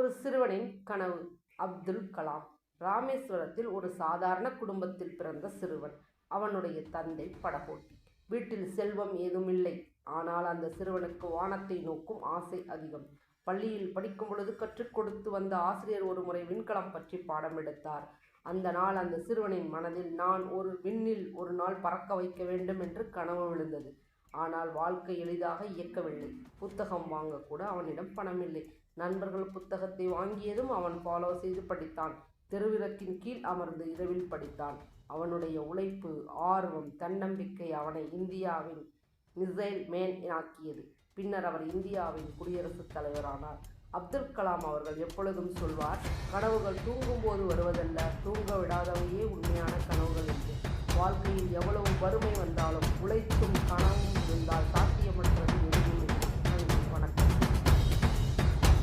ஒரு சிறுவனின் கனவு. அப்துல் கலாம் ராமேஸ்வரத்தில் ஒரு சாதாரண குடும்பத்தில் பிறந்த சிறுவன். அவனுடைய தந்தை படகோட்டி வீட்டில் செல்வம் ஏதுமில்லை ஆனால் அந்த சிறுவனுக்கு வானத்தை நோக்கும் ஆசை அதிகம். பள்ளியில் படிக்கும் பொழுது கற்றுக் கொடுத்து வந்த ஆசிரியர் ஒரு முறை விண்கலம் பற்றி பாடம் எடுத்தார். அந்த நாள் அந்த சிறுவனின் மனதில் நான் ஒரு விண்ணில் ஒரு நாள் பறக்க வைக்க வேண்டும் என்று கனவு விழுந்தது. ஆனால் வாழ்க்கை எளிதாக இயக்கவில்லை. புத்தகம் வாங்கக்கூட அவனிடம் பணமில்லை. நண்பர்கள் புத்தகத்தை வாங்கியதும் அவன் ஃபாலோ செய்து படித்தான். தெருவிளக்கின் கீழ் அமர்ந்து இரவில் படித்தான். அவனுடைய உழைப்பு ஆர்வம் தன்னம்பிக்கை அவனை இந்தியாவின் மிசைல் மேன் ஆக்கியது. பின்னர் அவர் இந்தியாவின் குடியரசுத் தலைவரானார். அப்துல் கலாம் அவர்கள் எப்பொழுதும் சொல்வார் கனவுகள் தூங்கும்போது வருவதல்ல தூங்க விடாதவையே உண்மையான கனவுகள் என்று. வாழ்க்கையில் எவ்வளவு வறுமை வந்தாலும் உழைத்தும் கனவும்